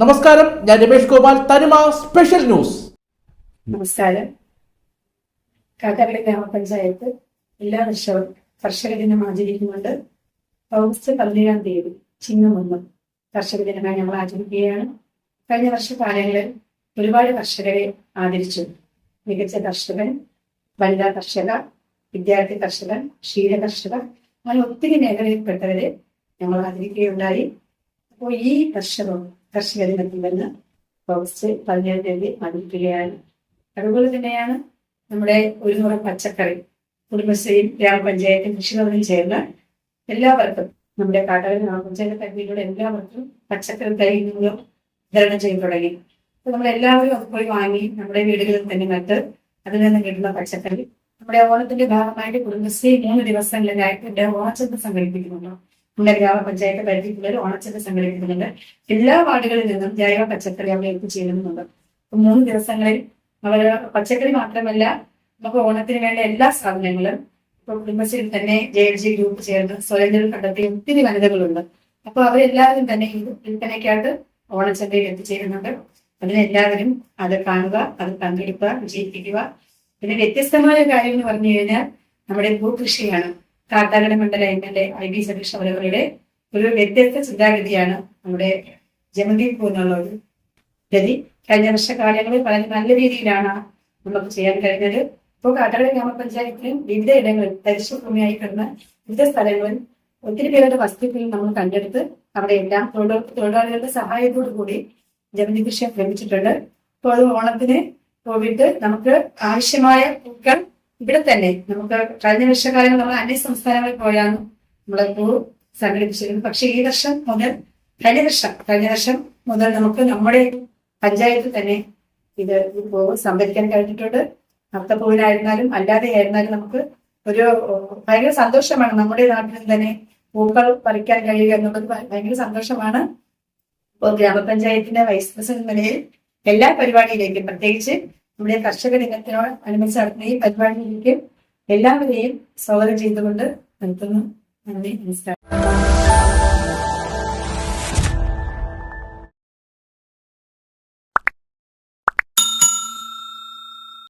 നമസ്കാരം ഞാൻ രമേഷ് ഗോപാൽ തനിമ സ്പെഷ്യൽ ന്യൂസ്. നമസ്കാരം. കാട്ടാക്കട ഗ്രാമപഞ്ചായത്ത് എല്ലാ വർഷവും കർഷക ദിനം ആചരിക്കുന്നുണ്ട്. ഓഗസ്റ്റ് പതിനേഴാം തീയതി ചിങ്ങമൊന്ന് കർഷക ദിനമായി ഞങ്ങൾ ആചരിക്കുകയാണ്. കഴിഞ്ഞ വർഷകാലങ്ങളിൽ ഒരുപാട് കർഷകരെ ആദരിച്ചു. മികച്ച കർഷകൻ വനിതാ കർഷക വിദ്യാർത്ഥി കർഷകൻ ക്ഷീര കർഷകർ അങ്ങനെ ഒത്തിരി മേഖലയിൽപ്പെട്ടവരെ ഞങ്ങൾ ആദരിക്കുകയുണ്ടായി. അപ്പോൾ ഈ വർഷവും കർഷക ദിനത്തിൽ നിന്ന് ഓഗസ്റ്റ് പതിനേഴാം തീയതി ആചരിക്കുകയാണ് അതുപോലെ തന്നെയാണ് നമ്മുടെ ഒരു നൂറ് പച്ചക്കറി കുടുംബശ്രീയും ഗ്രാമപഞ്ചായത്തും കൃഷിഭവനും ചേർന്ന് എല്ലാവർക്കും നമ്മുടെ കാട്ടാക്കട ഗ്രാമപഞ്ചായത്ത് പരിധിയിലുള്ള എല്ലാവർക്കും പച്ചക്കറി തൈകളും വിതരണം ചെയ്തു തുടങ്ങി. അപ്പൊ നമ്മൾ എല്ലാവരും അത് പോയി വാങ്ങി നമ്മുടെ വീടുകളിൽ തന്നെ നട്ട് അതിൽ നിന്ന് കിട്ടുന്ന പച്ചക്കറി നമ്മുടെ ഓണത്തിന്റെ ഭാഗമായിട്ട് കുടുംബശ്രീ മൂന്ന് ദിവസങ്ങളിലായിട്ട് എന്റെ ഓണച്ചന്ത സംഘടിപ്പിക്കുന്നുണ്ട്. നമ്മുടെ ഗ്രാമപഞ്ചായത്ത് പരിധിക്കുള്ളിൽ ഓണച്ചന്ത സംഘടിപ്പിക്കുന്നുണ്ട്. എല്ലാ വാർഡുകളിൽ നിന്നും ജൈവ പച്ചക്കറി അവിടെ എത്തിച്ചേരുന്നുണ്ട് അപ്പൊ മൂന്ന് ദിവസങ്ങളിൽ അവർ പച്ചക്കറി മാത്രമല്ല നമുക്ക് ഓണത്തിന് വേണ്ട എല്ലാ സാധനങ്ങളും ഇപ്പൊ കുടുംബശ്രീയിൽ തന്നെ ജെ എൽ ജി ഗ്രൂപ്പ് ചേർന്ന് സ്വയംതൊഴിൽ കണ്ടെത്തിയ ഒത്തിരി വനിതകളുണ്ട്. അപ്പൊ അവരെല്ലാവരും തന്നെ ഈ വിൽപ്പനയ്ക്കായിട്ട് ഓണച്ചന്തയിൽ എത്തിച്ചേരുന്നുണ്ട്. അതിന് എല്ലാവരും അത് കാണുക അത് പങ്കെടുക്കുക വിജയിപ്പിക്കുക. പിന്നെ വ്യത്യസ്തമായ കാര്യം എന്ന് പറഞ്ഞു കഴിഞ്ഞാൽ നമ്മുടെ ഭൂകൃഷിയാണ്. കാട്ടാക്കട മണ്ഡല M L A I B Satheesh അവരവരുടെ ഒരു വ്യത്യസ്ത ചിന്താഗതിയാണ് നമ്മുടെ ജമന്തി പോകുന്നുള്ള ഒരു ഗതി. കഴിഞ്ഞ വർഷ കാര്യങ്ങളിൽ വളരെ നല്ല രീതിയിലാണ് നമുക്ക് ചെയ്യാൻ കഴിഞ്ഞത്. ഇപ്പോൾ കാട്ടാക്കട ഗ്രാമപഞ്ചായത്തിലും വിവിധ ഇടങ്ങളിൽ തരിശുഭൂമിയായി കിടന്ന വിവിധ സ്ഥലങ്ങളിൽ ഒത്തിരി പേരുടെ വസ്തുക്കൾ നമ്മൾ കണ്ടെടുത്ത് അവിടെ എല്ലാം തൊഴിലാ- തൊഴിലാളികളുടെ സഹായത്തോടു കൂടി ജമന്തി കൃഷി ആരംഭിച്ചിട്ടുണ്ട് ഇപ്പോൾ ഓണത്തിന് പോയിട്ട് നമുക്ക് ആവശ്യമായ പൂക്കൾ ഇവിടെ തന്നെ നമുക്ക് കഴിഞ്ഞ വർഷകാലങ്ങൾ നമ്മൾ അന്യ സംസ്ഥാനങ്ങളിൽ പോയാണ് നമ്മളെ സംഘടിപ്പിച്ചിരുന്നു. പക്ഷേ ഈ വർഷം മുതൽ കഴിഞ്ഞ വർഷം കഴിഞ്ഞ വർഷം മുതൽ നമുക്ക് നമ്മുടെ പഞ്ചായത്തിൽ തന്നെ ഇത് സംഭരിക്കാൻ കഴിഞ്ഞിട്ടുണ്ട്. അത്തപ്പൂവിനായിരുന്നാലും അല്ലാതെ ആയിരുന്നാലും നമുക്ക് ഒരു ഭയങ്കര സന്തോഷമാണ് നമ്മുടെ നാട്ടിൽ തന്നെ പൂക്കൾ പറിക്കാൻ കഴിയുക എന്നുള്ളത് ഭയങ്കര സന്തോഷമാണ്. ഇപ്പോൾ ഗ്രാമപഞ്ചായത്തിന്റെ വൈസ് പ്രസിഡന്റ് നിലയിൽ എല്ലാ പരിപാടിയിലേക്കും പ്രത്യേകിച്ച് നമ്മുടെ കർഷക രംഗത്തിനോട് അനുബന്ധിച്ച് നടത്തുന്ന ഈ പരിപാടിയിലേക്ക് എല്ലാവരെയും സ്വാഗതം ചെയ്തുകൊണ്ട് നിർത്തുന്നു. നന്ദി നമസ്കാരം.